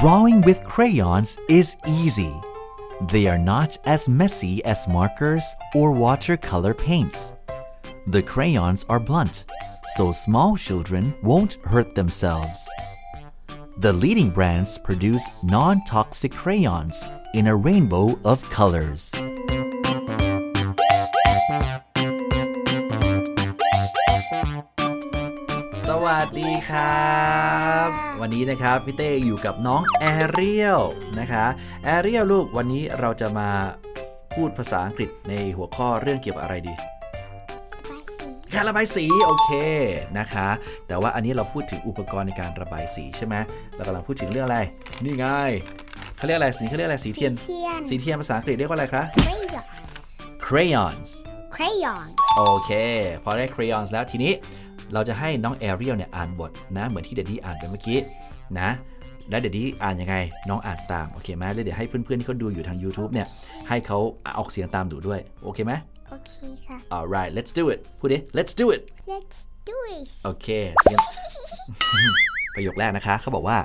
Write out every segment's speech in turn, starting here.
Drawing with crayons is easy. They are not as messy as markers or watercolor paints. The crayons are blunt, so small children won't hurt themselves. The leading brands produce non toxic crayons in a rainbow of colors. ส วัสดีครับวันนี้นะครับพี่เต้อยู่กับน้องแอเรียลนะคะแอเรียลลูกวันนี้เราจะมาพูดภาษาอังกฤษในหัวข้อเรื่องเกี่ยวกับอะไรดีการระบายสีโอเคนะคะ แต่ว่าอันนี้เราพูดถึงอุปกรณ์ในการระบายสีใช่ไหมเรากำลังพูดถึงเรื่องอะไร นี่ไงเขาเรียกอะไรสีเขาเรียกอะไรสีเทียนเทียนสีเทียนภาษาอังกฤษเรียกว่าอะไรครับ crayons crayons crayon โอเค พอได้ crayons แล้วทีนี้ เราจะให้น้องแอเรียลเนี่ยอ่านบทนะเหมือนที่เดดดี้อ่านไปเมื่อกี้นะแล้วเดดดี้อ่านยังไงน้องอ่านตามโอเคไหมแล้วเดี๋ยวให้เพื่อนๆที่เขาดูอยู่ทาง YouTube เนี่ยให้เขาออกเสียงตามดูด้วยโอเคไหมโอเคค่ะ alright let's do it พูดดิ let's do it let's do it โอเคเสียงประโยคแรกนะคะเขาบอกว่า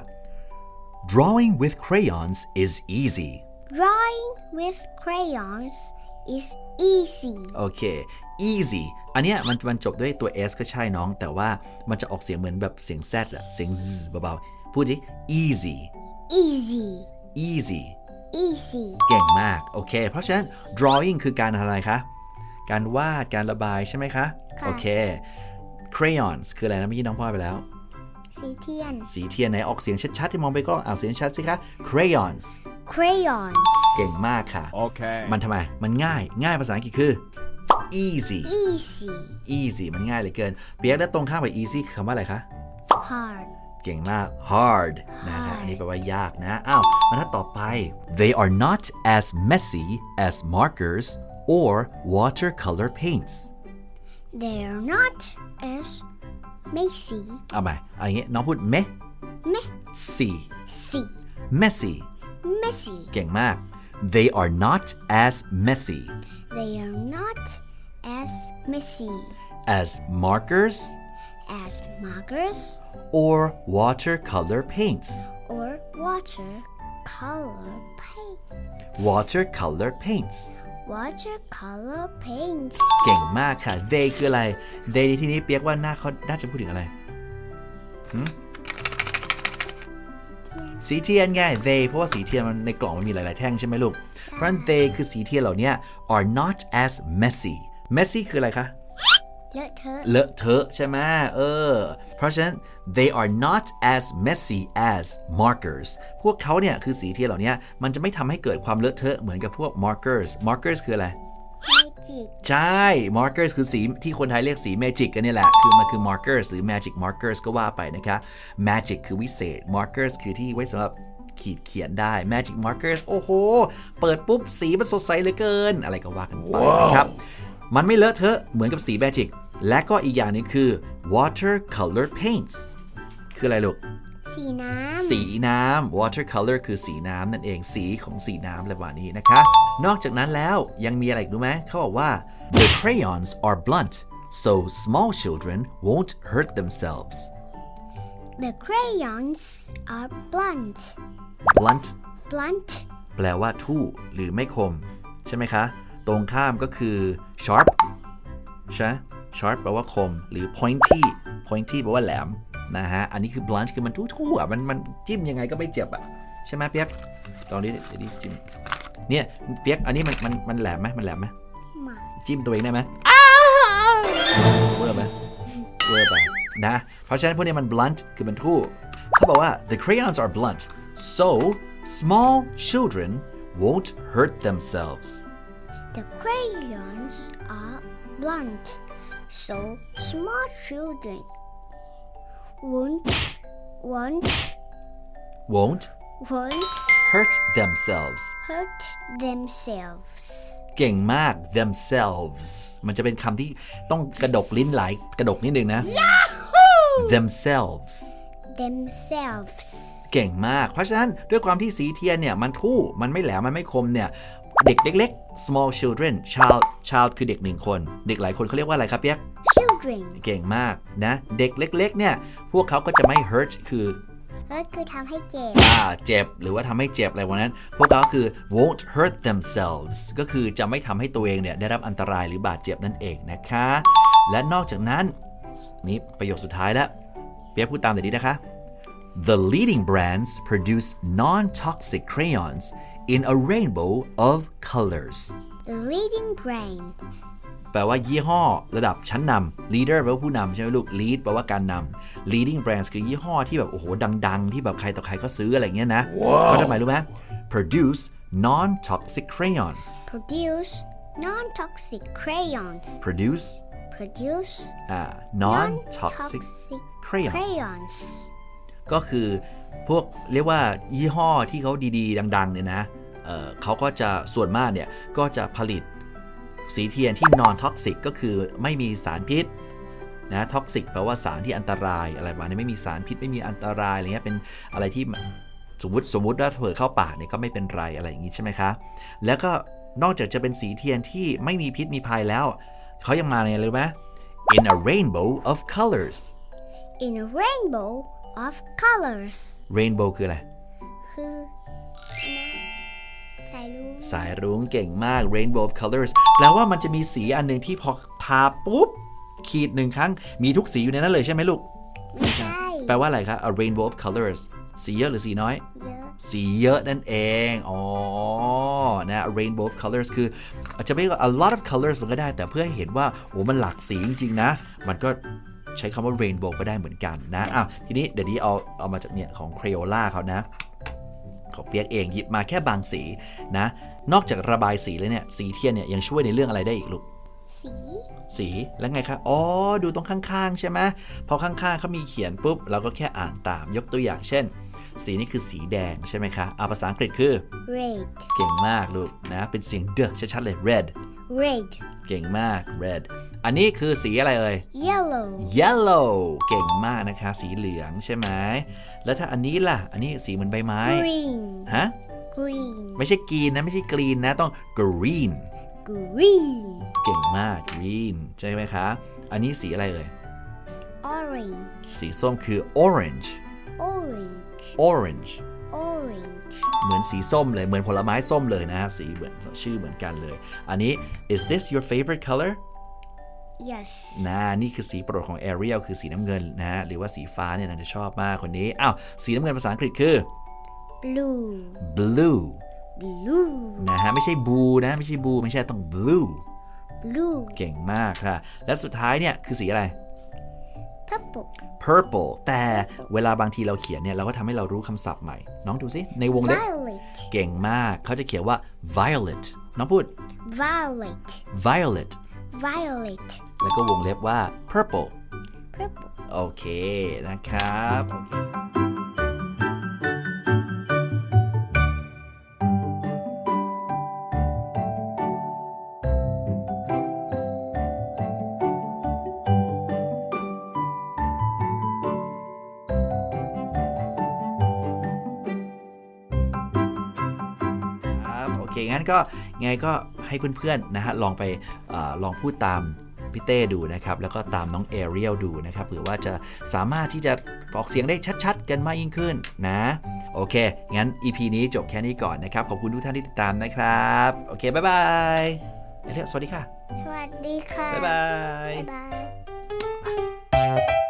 drawing with crayons is easy drawing with crayons is easy โอเค easy อันเนี้ยมันมันจบด้วยตัว s ก็ใช่น้อง แต่ว่ามันจะออกเสียงเหมือนแบบเสียง z อะเสียง z เบาๆ พูดดิ easy easy easy easy เก่งมาก โอเค เพราะฉะนั้น drawing คือการอะไรคะ การวาด การระบายใช่ไหมคะค่ะโอเค crayons คืออะไรนะเมื่อกี้น้องพ่อไปแล้ว สีเทียน สีเทียนไหนออกเสียงชัดๆที่มองไปก็อ่านเสียงชัดสิคะ crayons crayons เก่งมากค่ะ Okay. มันทำไม มันง่าย ง่ายภาษาอังกฤษคือ easy easy easy มันง่ายเหลือเกิน เปียกแล้วตรงข้ามกับ easy คือคำว่าอะไรคะ hard เก่งมาก hard นะฮะอันนี้แปลว่ายากนะ อ้าวบรรทัดต่อไป they are not as messy as markers or watercolor paints they're not as messy เอาใหม่เอันนี้น้องพูด me messy see messy messy เก่งมาก they are not as messy they are not as messy as markers as markers or watercolor paints or water color paint watercolor paints watercolor paints เก่งมากค่ะ they คืออะไร they ในที่นี้เปียกว่าน่าเขาน่าจะพูดถึงอะไรหืมสีเทียนไง they เพราะว่าสีเทียนมันในกล่องมันมีหลาย ๆ แท่งใช่ไหมลูก เพราะฉะนั้น they คือสีเทียนเหล่านี้ are not as messy messy คืออะไรคะ เลอะเทอะ เลอะเทอะใช่ไหมเออ เพราะฉะนั้น they are not as messy as markers พวกเขาเนี่ยคือสีเทียนเหล่านี้มันจะไม่ทำให้เกิดความเลอะเทอะเหมือนกับพวก markers markers คืออะไร magic ใช่ markers คือสีที่คนไทยเรียกสี magic กันนี่แหละ คือมันคือ markers หรือ magic markers ก็ว่าไปนะคะ magic คือวิเศษ markers คือที่ไว้สำหรับขีดเขียนได้ magic markers โอ้โห เปิดปุ๊บ สีมันสดใสเหลือเกิน อะไรก็ว่ากันไปนะครับ มันไม่เลอะเทอะเหมือนกับสี magic และก็อีกอย่างหนึงคือ watercolor paints คืออะไรลูก สีน้ำ สีน้ำ watercolor คือสีน้ำนั่นเอง สีของสีน้ำอะไรแบบนี้นะคะ นอกจากนั้นแล้วยังมีอะไรอีกรู้ไหมเขาบอกว่า the crayons are blunt so small children won't hurt themselves The crayons are blunt blunt blunt แปลว่าทู่หรือไม่คม ใช่ไหมคะ ตรงข้ามก็คือ sharp ใช่ sharp แปลว่าคม หรือ pointy pointy แปลว่าแหลมนะฮะ อันนี้คือ blunt คือมันทู่ๆอะมันมันจิ้มยังไงก็ไม่เจ็บอะ ใช่ไหมเปียกตอนนี้เดี๋ยวนี้จิ้มเนี่ยเปียกอันนี้มันมันมันแหลมไหมมันแหลมไหมหมาจิ้มตัวเองได้ไหมเวอร์ไหมเวอร์ไปนะเพราะฉะนั้นพวกนี้มัน blunt คือมันทู่เขาบอกว่า the crayons are blunt so small children won't hurt themselves The crayons are blunt so small children won't won't won't won't hurt themselves hurt themselves เก่งมาก themselves มันจะเป็นคำที่ต้องกระดกลิ้นไหลายกระดกนิดนึงนะ themselves themselves เก่งมาก เพราะฉะนั้นด้วยความที่สีเทียนเนี่ยมันทู่ มันไม่แหลม มันไม่คมเนี่ย เด็กเล็ก ๆ small children child child คือเด็กหนึ่งคน เด็กหลายคนเขาเรียกว่าอะไรครับเปียก children เก่งมากนะ เด็กเล็ก ๆ เนี่ย พวกเขาก็จะไม่ hurt คือก็คือทำให้เจ็บ อ่า เจ็บ หรือว่าทำให้เจ็บอะไรวันนั้น พวกเขาคือ won't hurt themselves ก็คือจะไม่ทำให้ตัวเองเนี่ย ได้รับอันตรายหรือบาดเจ็บนั่นเองนะคะ และนอกจากนั้น นี่ประโยคสุดท้ายแล้วเปียกพูดตามเดี๋ยวนี้นะคะ The leading brands produce non-toxic crayons in a rainbow of colors the leading brain แปลว่ายี่ห้อระดับชั้นนำ leader แปลว่าผู้นำใช่ไหมลูก lead แปลว่าการนำ leading brands คือยี่ห้อที่แบบ โอ้โห ดัง ๆ ที่แบบใครต่อใครก็ซื้ออะไรเงี้ยนะเขาทำไมรู้ไหม produce non-toxic crayons produce non-toxic crayons produce produce อ่า non-toxic non-toxic crayon crayons ก็คือพวกเรียกว่ายี่ห้อที่เขาดีๆ ดัง ๆ เนี่ยนะ เอ่อเขาก็จะส่วนมากเนี่ยก็จะผลิตสีเทียนที่ non toxic ก็คือไม่มีสารพิษนะ toxic แปลว่าสารที่อันตรายอะไรประมาณนี้ไม่มีสารพิษไม่มีอันตรายอะไรเงี้ยเป็นอะไรที่สมมติสมมติว่าเผื่อเข้าปากเนี่ยก็ไม่เป็นไรอะไรอย่างงี้ใช่ไหมคะแล้วก็นอกจากจะเป็นสีเทียนที่ไม่มีพิษมีภัยแล้ว เขายังมาในอะไรรู้ไหม in a rainbow of colors in a rainbow of colors rainbow คืออะไร คือนะ สายลุงสายรุ้งเก่งมาก rainbow of colors แปลว่ามันจะมีสีอันหนึ่งที่พอทาปุ๊บ ขีดหนึ่งครั้ง มีทุกสีอยู่ในนั้นเลยใช่ไหมลูก ไม่ใช่ แปลว่าอะไรคะ a rainbow of colors สีเยอะหรือสีน้อย เยอะ สีเยอะนั่นเอง อ๋อ นะ rainbow of colors คืออาจจะไม่ว่า a lot of colors มันก็ได้ แต่เพื่อให้เห็นว่าโอ้มันหลากสีจริงๆนะ มันก็ใช้คำว่า rainbow ก็ได้เหมือนกันนะ อ้าว ทีนี้เดี๋ยวนี้เอาเอามาจากเนี่ยของ Crayola เขานะ ของเปียกเองหยิบมาแค่บางสีนะ นอกจากระบายสีแล้วเนี่ยสีเทียนเนี่ยยังช่วยในเรื่องอะไรได้อีกลูกสีสีแล้วไงคะอ๋อดูตรงข้างๆ ใช่ไหมพอข้างๆเขามีเขียนปุ๊บ เราก็แค่อ่านตามยกตัวอย่างเช่น สีนี้คือสีแดงใช่ไหมคะอ่าภาษาอังกฤษคือ red เก่งมากลูกนะ เป็นเสียงเดชัดๆเลย red red เก่งมาก red อันนี้คือสีอะไรเอ่ย yellow yellow เก่งมากนะคะ สีเหลืองใช่ไหม แล้วถ้าอันนี้ล่ะ อันนี้สีเหมือนใบไม้ green ฮะ green ไม่ใช่กรีนนะ ไม่ใช่กรีนนะ ต้อง green green เก่งมาก green ใช่ไหมคะ อันนี้สีอะไรเอ่ย orange สีส้มคือ orange orange orange orange เหมือนสีส้มเลย เหมือนผลไม้ส้มเลยนะฮะสีเหมือนชื่อเหมือนกันเลย อันนี้ is this your favorite color yes นะนี่คือสีโปรดของ Ariel คือสีน้ำเงินนะฮะหรือว่าสีฟ้าเนี่ยนางจะชอบมากคนนี้ อ้าว สีน้ำเงินภาษาอังกฤษคือ blue blue blue นะฮะ ไม่ใช่ blue นะ ไม่ใช่ blue ไม่ใช่ต้อง blue blue เก่งมากค่ะ และสุดท้ายเนี่ย คือสีอะไร purple purple แต่เวลาบางทีเราเขียนเนี่ย เราก็ทำให้เรารู้คำศัพท์ใหม่ น้องดูสิในวงเล็บ violet เก่งมาก เขาจะเขียนว่า violet น้องพูด violet violet violet แล้วก็วงเล็บว่า purple purple โอเคนะครับ งั้นก็ไงก็ให้เพื่อนๆนะฮะลองไปเออลองพูดตามพี่เต้ดูนะครับ แล้วก็ตามน้องเอเรียลดูนะครับเผื่อว่าจะสามารถที่จะออกเสียงได้ชัดๆ กันมากยิ่งขึ้นนะ โอเค งั้น EP นี้จบแค่นี้ก่อนนะครับ ขอบคุณทุกท่านที่ติดตามนะครับ โอเค บ๊ายบายเอเรียลสวัสดีค่ะ สวัสดีค่ะ บ๊ายบาย บ๊ายบาย